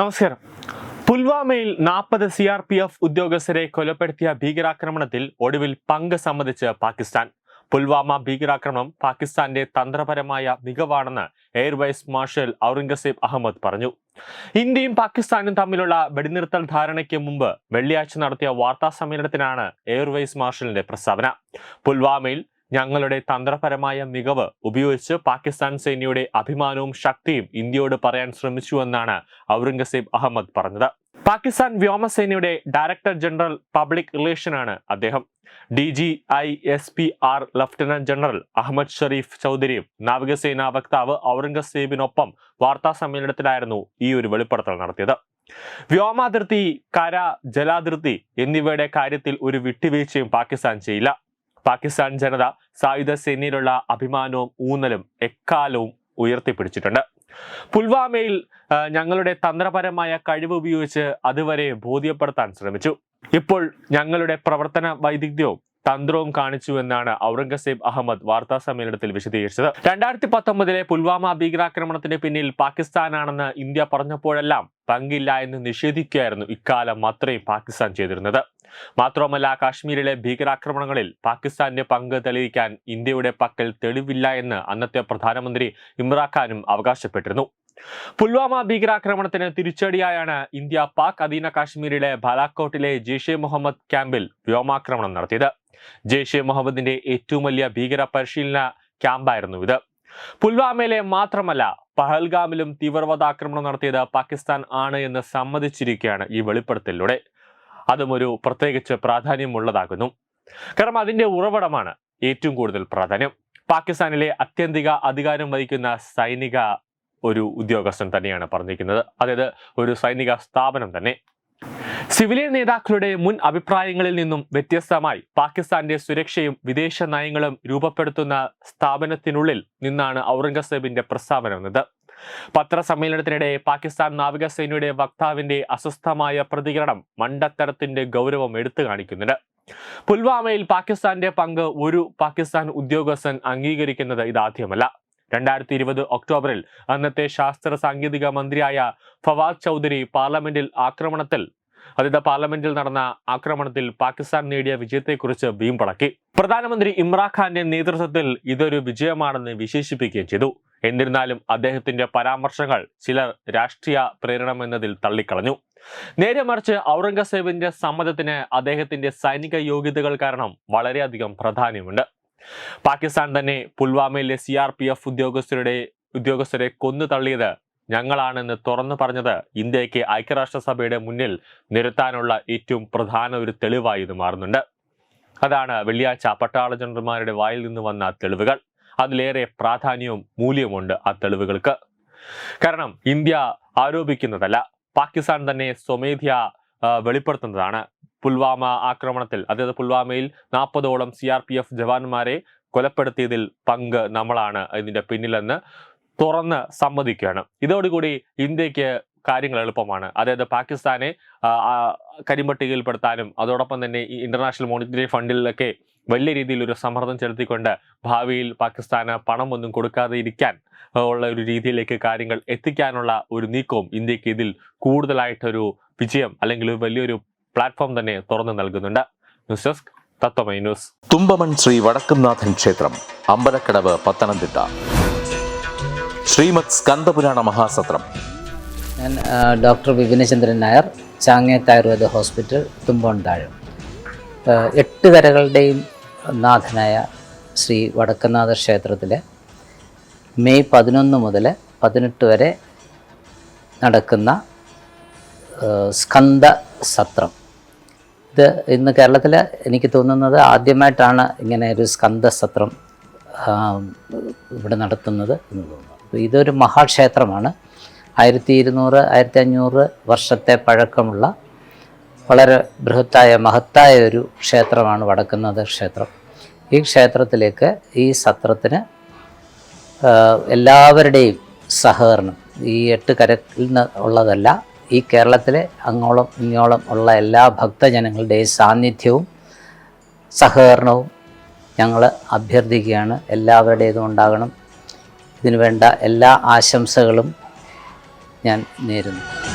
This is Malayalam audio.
നമസ്കാരം. പുൽവാമയിൽ നാൽപ്പത് സി ആർ പി എഫ് ഉദ്യോഗസ്ഥരെ കൊലപ്പെടുത്തിയ ഭീകരാക്രമണത്തിൽ ഒടുവിൽ പങ്ക് സമ്മതിച്ച് പാകിസ്ഥാൻ. പുൽവാമ ഭീകരാക്രമണം പാകിസ്ഥാന്റെ തന്ത്രപരമായ മികവാണെന്ന് air vice marshal Aurangzeb Ahmed പറഞ്ഞു. ഇന്ത്യയും പാകിസ്ഥാനും തമ്മിലുള്ള വെടിനിർത്തൽ ധാരണയ്ക്ക് മുമ്പ് വെള്ളിയാഴ്ച നടത്തിയ വാർത്താ സമ്മേളനത്തിനാണ് എയർ വൈസ് മാർഷലിന്റെ പ്രസ്താവന. പുൽവാമയിൽ ഞങ്ങളുടെ തന്ത്രപരമായ മികവ് ഉപയോഗിച്ച് പാകിസ്ഥാൻ സേനയുടെ അഭിമാനവും ശക്തിയും ഇന്ത്യയോട് പറയാൻ ശ്രമിച്ചുവെന്നാണ് ഔറംഗസേബ് അഹമ്മദ് പറഞ്ഞത്. പാകിസ്ഥാൻ വ്യോമസേനയുടെ ഡയറക്ടർ ജനറൽ പബ്ലിക് റിലേഷൻ ആണ് അദ്ദേഹം. D G I S P R lieutenant general Ahmed Sharif ചൗധരിയും നാവികസേനാ വക്താവ് ഔറംഗസേബിനൊപ്പം വാർത്താ സമ്മേളനത്തിലായിരുന്നു ഈ ഒരു വെളിപ്പെടുത്തൽ നടത്തിയത്. വ്യോമാതിർത്തി കര ജലാതിർത്തി എന്നിവയുടെ കാര്യത്തിൽ ഒരു വിട്ടുവീഴ്ചയും പാകിസ്ഥാൻ ചെയ്യില്ല. പാകിസ്ഥാൻ ജനത സായുധ സേനയിലുള്ള അഭിമാനവും ഊന്നലും എക്കാലവും ഉയർത്തിപ്പിടിച്ചിട്ടുണ്ട്. പുൽവാമയിൽ ഞങ്ങളുടെ തന്ത്രപരമായ കഴിവ് ഉപയോഗിച്ച് അതുവരെ ബോധ്യപ്പെടുത്താൻ ശ്രമിച്ചു. ഇപ്പോൾ ഞങ്ങളുടെ പ്രവർത്തന വൈദഗ്ധ്യവും തന്ത്രവും കാണിച്ചു എന്നാണ് ഔറംഗസേബ് അഹമ്മദ് വാർത്താ സമ്മേളനത്തിൽ വിശദീകരിച്ചത്. രണ്ടായിരത്തി പത്തൊമ്പതിലെ പുൽവാമ ഭീകരാക്രമണത്തിന് പിന്നിൽ പാകിസ്ഥാനാണെന്ന് ഇന്ത്യ പറഞ്ഞപ്പോഴെല്ലാം പങ്കില്ല എന്ന് നിഷേധിക്കുകയായിരുന്നു ഇക്കാലം അത്രയും പാകിസ്ഥാൻ ചെയ്തിരുന്നത്. മാത്രമല്ല കാശ്മീരിലെ ഭീകരാക്രമണങ്ങളിൽ പാകിസ്ഥാന്റെ പങ്ക് തെളിയിക്കാൻ ഇന്ത്യയുടെ പക്കൽ തെളിവില്ല എന്ന് അന്നത്തെ പ്രധാനമന്ത്രി ഇമ്രാഖാനും അവകാശപ്പെട്ടിരുന്നു. പുൽവാമ ഭീകരാക്രമണത്തിന് തിരിച്ചടിയായാണ് ഇന്ത്യ പാക് അധീന കാശ്മീരിലെ ബാലാക്കോട്ടിലെ ജെയ്ഷെ മുഹമ്മദ് ക്യാമ്പിൽ വ്യോമാക്രമണം നടത്തിയത്. ജെയ്ഷെ മുഹമ്മദിന്റെ ഏറ്റവും വലിയ ഭീകര പരിശീലന ക്യാമ്പായിരുന്നു ഇത്. പുൽവാമയിലെ മാത്രമല്ല പഹൽഗാമിലും തീവ്രവാദ ആക്രമണം നടത്തിയത് പാകിസ്ഥാൻ ആണ് എന്ന് സമ്മതിച്ചിരിക്കുകയാണ് ഈ വെളിപ്പെടുത്തലിലൂടെ. അതും ഒരു പ്രത്യേകിച്ച് പ്രാധാന്യമുള്ളതാകുന്നു. കാരണം അതിന്റെ ഉറവിടമാണ് ഏറ്റവും കൂടുതൽ പ്രാധാന്യം. പാകിസ്ഥാനിലെ അത്യന്തിക അധികാരം വഹിക്കുന്ന സൈനിക ഒരു ഉദ്യോഗസ്ഥൻ തന്നെയാണ് പറഞ്ഞിരിക്കുന്നത്. അതായത് ഒരു സൈനിക സ്ഥാപനം തന്നെ. സിവിലിയൻ നേതാക്കളുടെ മുൻ അഭിപ്രായങ്ങളിൽ നിന്നും വ്യത്യസ്തമായി പാകിസ്ഥാന്റെ സുരക്ഷയും വിദേശ നയങ്ങളും രൂപപ്പെടുത്തുന്ന സ്ഥാപനത്തിനുള്ളിൽ നിന്നാണ് ഔറംഗസേബിന്റെ പ്രസ്താവന വന്നത്. പത്രസമ്മേളനത്തിനിടെ പാകിസ്ഥാൻ നാവികസേനയുടെ വക്താവിന്റെ അസ്വസ്ഥമായ പ്രതികരണം മണ്ടത്തരത്തിന്റെ ഗൗരവം എടുത്തു കാണിക്കുന്നുണ്ട്. പുൽവാമയിൽ പാകിസ്ഥാന്റെ പങ്ക് ഒരു പാകിസ്ഥാൻ ഉദ്യോഗസ്ഥൻ അംഗീകരിക്കുന്നത് ഇതാദ്യമല്ല. രണ്ടായിരത്തി ഇരുപത് ഒക്ടോബറിൽ അന്നത്തെ ശാസ്ത്ര സാങ്കേതിക മന്ത്രിയായ ഫവാദ് ചൗധരി പാർലമെന്റിൽ ആക്രമണത്തിൽ അതായത് പാർലമെന്റിൽ നടന്ന ആക്രമണത്തിൽ പാകിസ്ഥാൻ നേടിയ വിജയത്തെക്കുറിച്ച് വീമ്പടക്കി പ്രധാനമന്ത്രി ഇമ്രാഖാന്റെ നേതൃത്വത്തിൽ ഇതൊരു വിജയമാണെന്ന് വിശേഷിപ്പിക്കുകയും ചെയ്തു. എന്നിരുന്നാലും അദ്ദേഹത്തിന്റെ പരാമർശങ്ങൾ ചിലർ രാഷ്ട്രീയ പ്രേരണമെന്നതിൽ തള്ളിക്കളഞ്ഞു. നേരെ മറിച്ച് ഔറംഗസേബിന്റെ സമ്മതത്തിന് അദ്ദേഹത്തിന്റെ സൈനിക യോഗ്യതകൾ കാരണം വളരെയധികം പ്രാധാന്യമുണ്ട്. പാകിസ്ഥാൻ തന്നെ പുൽവാമയിലെ സി ആർ പി എഫ് ഉദ്യോഗസ്ഥരുടെ ഉദ്യോഗസ്ഥരെ കൊന്നു തള്ളിയത് ഞങ്ങളാണെന്ന് തുറന്നു പറഞ്ഞത് ഇന്ത്യയ്ക്ക് ഐക്യരാഷ്ട്രസഭയുടെ മുന്നിൽ നിരത്താനുള്ള ഏറ്റവും പ്രധാന ഒരു തെളിവായി ഇത് മാറുന്നുണ്ട്. അതാണ് വെള്ളിയാഴ്ച പട്ടാള ജനറൽമാരുടെ വായിൽ നിന്ന് വന്ന തെളിവുകൾ. അതിലേറെ പ്രാധാന്യവും മൂല്യവുമുണ്ട് ആ തെളിവുകൾക്ക്. കാരണം ഇന്ത്യ ആരോപിക്കുന്നതല്ല. പാകിസ്ഥാൻ തന്നെ സ്വമേധ്യ വെളിപ്പെടുത്തുന്നതാണ്. പുൽവാമ ആക്രമണത്തിൽ അതായത് പുൽവാമയിൽ നാൽപ്പതോളം സി ആർ പി എഫ് ജവാന്മാരെ കൊലപ്പെടുത്തിയതിൽ പങ്ക് നമ്മളാണ് ഇതിന്റെ പിന്നിലെന്ന് തുറന്ന് സമ്മതിക്കുകയാണ്. ഇതോടുകൂടി ഇന്ത്യയ്ക്ക് കാര്യങ്ങൾ എളുപ്പമാണ്. അതായത് പാകിസ്ഥാനെ കരിമ്പട്ടികയിൽപ്പെടുത്താനും അതോടൊപ്പം തന്നെ ഈ ഇന്റർനാഷണൽ മോണിറ്ററി ഫണ്ടിലൊക്കെ വലിയ രീതിയിൽ ഒരു സമ്മർദ്ദം ചെലുത്തിക്കൊണ്ട് ഭാവിയിൽ പാകിസ്ഥാന് പണം ഒന്നും കൊടുക്കാതെ ഇരിക്കാൻ ഉള്ള ഒരു രീതിയിലേക്ക് കാര്യങ്ങൾ എത്തിക്കാനുള്ള ഒരു നീക്കവും ഇന്ത്യയ്ക്ക് ഇതിൽ കൂടുതലായിട്ടൊരു വിജയം അല്ലെങ്കിൽ വലിയൊരു പ്ലാറ്റ്ഫോം തന്നെ തുറന്നു നൽകുന്നുണ്ട്. News desk Tatwamayi news. Thumpamon Sree Vadakkumnathan ക്ഷേത്രം അമ്പലക്കടവ് പത്തനംതിട്ട. ശ്രീമത് സ്കന്ദപുരാണ മഹാസത്രം. ഞാൻ ഡോക്ടർ വിപിനചന്ദ്രൻ നായർ ചാങ്ങേത്ത് ആയുർവേദ ഹോസ്പിറ്റൽ തുമ്പോൺതാഴം താഴം. എട്ട് കരകളുടെയും നാഥനായ ശ്രീ വടക്കനാഥ ക്ഷേത്രത്തിലെ മെയ് പതിനൊന്ന് മുതൽ പതിനെട്ട് വരെ നടക്കുന്ന സ്കന്ദ സത്രം ഇത് ഇന്ന് കേരളത്തിൽ എനിക്ക് തോന്നുന്നത് ആദ്യമായിട്ടാണ് ഇങ്ങനെ ഒരു സ്കന്ദ സത്രം ഇവിടെ നടത്തുന്നത് എന്ന് തോന്നുന്നു. ഇതൊരു മഹാക്ഷേത്രമാണ്. ആയിരത്തി ഇരുന്നൂറ് ആയിരത്തി അഞ്ഞൂറ് വർഷത്തെ പഴക്കമുള്ള വളരെ ബൃഹത്തായ മഹത്തായ ഒരു ക്ഷേത്രമാണ് വടക്കുന്നത് ക്ഷേത്രം. ഈ ക്ഷേത്രത്തിലേക്ക് ഈ സത്രത്തിന് എല്ലാവരുടെയും സഹകരണം ഈ എട്ട് കരയിൽ നിന്ന് ഉള്ളതല്ല ഈ കേരളത്തിലെ അങ്ങോളം ഇങ്ങോളം ഉള്ള എല്ലാ ഭക്തജനങ്ങളുടെയും സാന്നിധ്യവും സഹകരണവും ഞങ്ങൾ അഭ്യർത്ഥിക്കുകയാണ്. എല്ലാവരുടേതും ഉണ്ടാകണം. ഇതിനു വേണ്ട എല്ലാ ആശംസകളും ഞാൻ നേരുന്നു.